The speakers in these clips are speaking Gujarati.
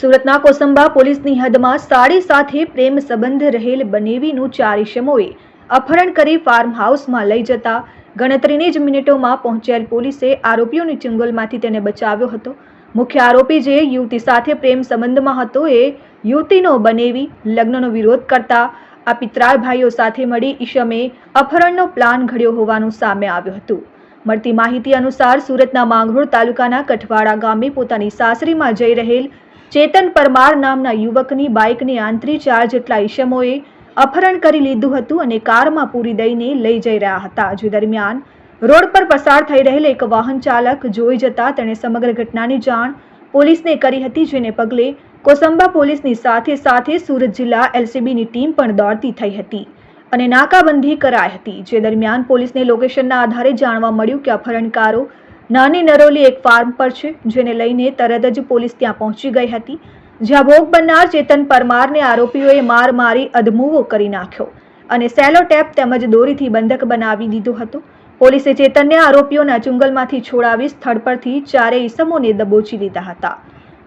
સુરતના કોસંબા પોલીસની હદમાં સાડી સાથે પ્રેમ સંબંધ રહેલ બનેવીનું ચાર ઇસમોએ અપહરણ કરી ફાર્મ હાઉસમાં લઈ જતા ગણતરીની જ મિનિટોમાં પહોંચેલ પોલીસે આરોપીઓની ચુંગલમાંથી તેને બચાવ્યો હતો. મુખ્ય આરોપી જે યુવતી સાથે પ્રેમ સંબંધમાં હતો એ યુવતીનો બનેવી લગ્નનો વિરોધ કરતા આ પિતરાય ભાઈઓ સાથે મળી ઈશમે અપહરણનો પ્લાન ઘડ્યો હોવાનું સામે આવ્યું હતું. મળતી માહિતી અનુસાર સુરતના માંગરોળ તાલુકાના કઠવાડા ગામે પોતાની સાસરીમાં જઈ રહેલ ચેતન પરમાર નામના યુવકની બાઇકને આંતરી ચાર જેટલા ઈશમોએ અપહરણ કરી લીધું હતું અને કારમાં પૂરી દઈને લઈ જઈ રહ્યા હતા. જે દરમિયાન રોડ પર પસાર થઈ રહેલ એક વાહન ચાલક જોઈ જતા તેણે સમગ્ર ઘટનાની જાણ પોલીસને કરી હતી, જેને પગલે કોસંબા પોલીસની સાથે સાથે સુરત જિલ્લા એલસીબીની ટીમ પણ દોડતી થઈ હતી અને નાકાબંધી કરાઈ હતી. જે દરમિયાન પોલીસને લોકેશનના આધારે જાણવા મળ્યું કે અપહરણકારો નાની નરોલી એક ફાર્મ પર છે, જેને લઈને તરત જ પોલીસ ત્યાં પહોંચી ગઈ હતી. જ્યાં ભોગ બનનાર ચેતન પરમારને આરોપીઓએ માર મારી અધમુવો કરી નાખ્યો અને સેલો ટેપ તેમજ દોરીથી બંધક બનાવી દીધો હતો. પોલીસે ચેતનને આરોપીઓના ચુંગલમાંથી છોડાવી સ્થળ પરથી ચારેય ઈસમોને દબોચી લીધા હતા.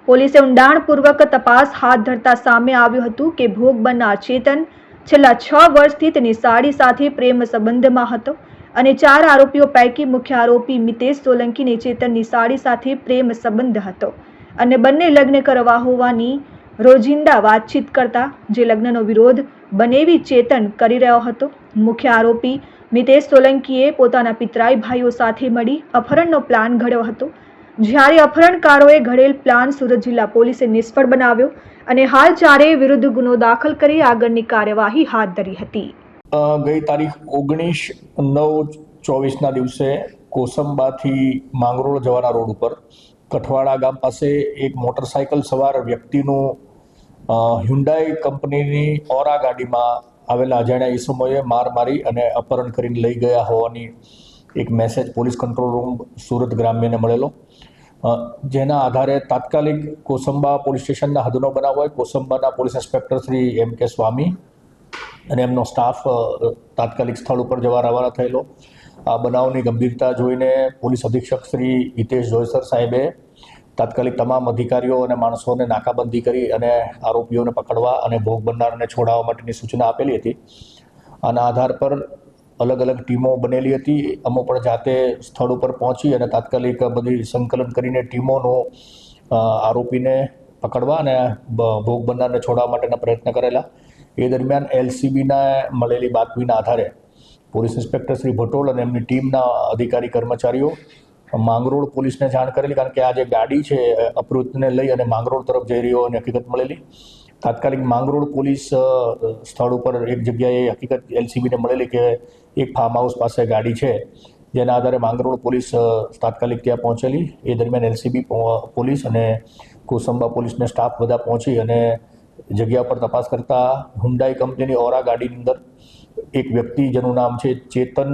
પોલીસે ઊંડાણપૂર્વક તપાસ હાથ ધરતા સામે આવ્યું હતું કે ભોગ બનનાર ચેતન છેલ્લા છ વર્ષથી તેની સાડી સાથે પ્રેમ સંબંધમાં હતો. અને ચાર આરોપીઓ પૈકી મુખ્ય આરોપી મિતેશ સોલંકીને ચેતનની સાડી સાથે પ્રેમ સંબંધ હતો. અને બંને લગ્ન કરવા હોવાની રોજિંદા વાતચીત કરતા જે લગ્નનો વિરોધ બનેવી ચેતન કરી રહ્યો હતો. મુખ્ય આરોપી મિતેશ સોલંકીએ પોતાના પિતરાઈ ભાઈઓ સાથે મળી અપહરણનો પ્લાન ઘડ્યો હતો. જ્યારે અપહરણકારોએ ઘડેલ પ્લાન સુરત જિલ્લા પોલીસે નિષ્ફળ બનાવ્યો અને હાલ ચારેય વિરુદ્ધ ગુનો દાખલ કરી આગળની કાર્યવાહી હાથ ધરી હતી. ગઈ તારીખ ઓગણીસ નવ ચોવીસના દિવસે કોસંબાથી માંગરોળ જવાના રોડ ઉપર કઠવાડા ગામ પાસે એક મોટરસાયકલ સવાર વ્યક્તિનું હ્યુન્ડાઈ કંપનીની ઓરા ગાડીમાં આવેલા અજાણ્યા ઈસમોએ માર મારી અને અપહરણ કરીને લઈ ગયા હોવાની એક message police control room Surat ગ્રામ્યને મળેલો. જેના આધારે તાત્કાલિક કોસંબા પોલીસ સ્ટેશનના હદનો બનાવ હોય. કોસંબાના police inspector Shri M K Swami અને એમનો સ્ટાફ તાત્કાલિક સ્થળ ઉપર જવા રવાના થયેલો. આ બનાવની ગંભીરતા જોઈને પોલીસ અધિક્ષક શ્રી હિતેશ જોયસર સાહેબે તાત્કાલિક તમામ અધિકારીઓ અને માણસોને નાકાબંધી કરી અને આરોપીઓને પકડવા અને ભોગ બનનારને છોડાવવા માટેની સૂચના આપેલી હતી. આના આધાર પર અલગ અલગ ટીમો બનેલી હતી. અમો પણ જાતે સ્થળ ઉપર પહોંચી અને તાત્કાલિક બધી સંકલન કરીને ટીમોનો આરોપીને પકડવા અને ભોગ બનનારને છોડાવવા માટેના પ્રયત્ન કરેલા. એ દરમિયાન એલસીબીના મળેલી બાતમીના આધારે પોલીસ ઇન્સ્પેક્ટર શ્રી ભટોલ અને એમની ટીમના અધિકારી કર્મચારીઓ માંગરોળ પોલીસને જાણ કરેલી કારણ કે આ જે ગાડી છે અપૃતને લઈ અને માંગરોળ તરફ જઈ રહ્યો અને હકીકત મળેલી. તાત્કાલિક માંગરોળ પોલીસ સ્થળ ઉપર એક જગ્યાએ હકીકત એલસીબીને મળેલી કે એક ફાર્મ હાઉસ પાસે ગાડી છે, જેના આધારે માંગરોળ પોલીસ તાત્કાલિક ત્યાં પહોંચેલી. એ દરમિયાન એલસીબી પોલીસ અને કોસંબા પોલીસને સ્ટાફ બધા પહોંચી અને જગ્યા પર તપાસ કરતા હુન્ડાઈ કંપનીની ઓરા ગાડીની અંદર એક વ્યક્તિ જેનું નામ છે ચેતન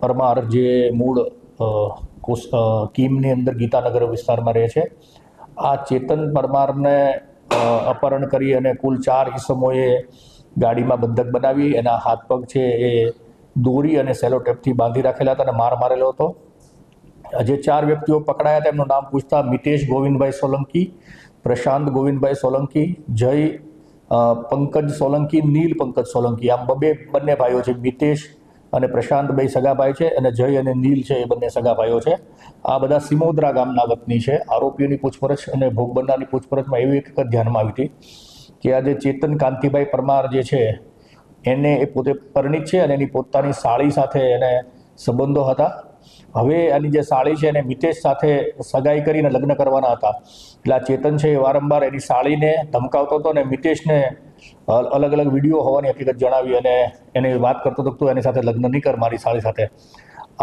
પરમાર, જે મૂળ કીમની અંદર ગીતાનગર વિસ્તારમાં રહે છે. આ ચેતન પરમારને અપહરણ કરી અને કુલ ચાર ઈસમોએ ગાડીમાં બંધક બનાવી, એના હાથ પગ છે એ દોરી અને સેલો ટેપથી બાંધી રાખેલા હતા અને માર મારેલો હતો. જે ચાર વ્યક્તિઓ પકડાયા હતા, એમનું નામ પૂછતા મિતેશ ગોવિંદભાઈ સોલંકી પ્રશાંત ગોવિંદભાઈ સોલંકી, જય પંકજ સોલંકી, નીલ પંકજ સોલંકી. આમ બબે, બંને ભાઈઓ છે, મિતેશ અને પ્રશાંત સગાભાઈ સગા છે અને જય અને નીલ છે એ બંને સગાભાઈઓ છે. આ બધા સિમોદરા ગામના વતની છે. આરોપીઓની પૂછપરછ અને ભોગ બનનારની પૂછપરછમાં એવી એક ધ્યાનમાં આવી હતી કે આ જે ચેતન કાંતિભાઈ પરમાર જે છે, એને એ પોતે પરિણિત છે અને એની પોતાની સાળી સાથે એને સંબંધો હતા. હવે આની જે સાળી છે એને મિતેશ સાથે સગાઈ કરીને લગ્ન કરવાના હતા. એટલે આ ચેતન છે એ વારંવાર એની સાળીને ધમકાવતો હતો અને મિતેશને અલગ અલગ વીડિયો હોવાની હકીકત જણાવી અને એને વાત કરતો હતો તું એની સાથે લગ્ન નહીં કર મારી સાળી સાથે.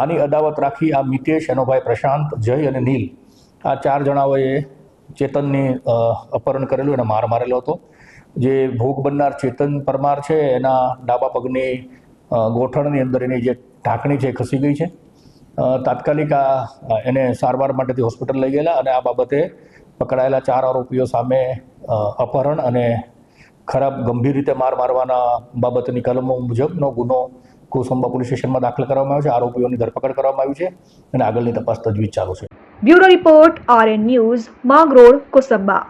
આની અદાવત રાખી આ મિતેશ, એનો ભાઈ પ્રશાંત, જય અને નીલ આ ચાર જણાઓએ ચેતનની અપહરણ કરેલું અને માર મારેલો હતો. જે ભોગ બનનાર ચેતન પરમાર છે એના ડાબા પગની ગોઠણની અંદર એની જે ઢાંકણી છે ખસી ગઈ છે. તાત્કાલિક આ એને સારવાર માટેથી હોસ્પિટલ લઈ ગયેલા અને આ બાબતે પકડાયેલા ચાર આરોપીઓ સામે અપહરણ અને ખરાબ ગંભીર રીતે માર મારવાના બાબતની કલમો મુજબનો ગુનો કોસંબા પોલીસ સ્ટેશનમાં દાખલ કરવામાં આવ્યો છે. આરોપીઓની ધરપકડ કરવામાં આવી છે અને આગળની તપાસ તજવીજ ચાલુ છે. Bureau report R N news, Mangrol, Kosamba.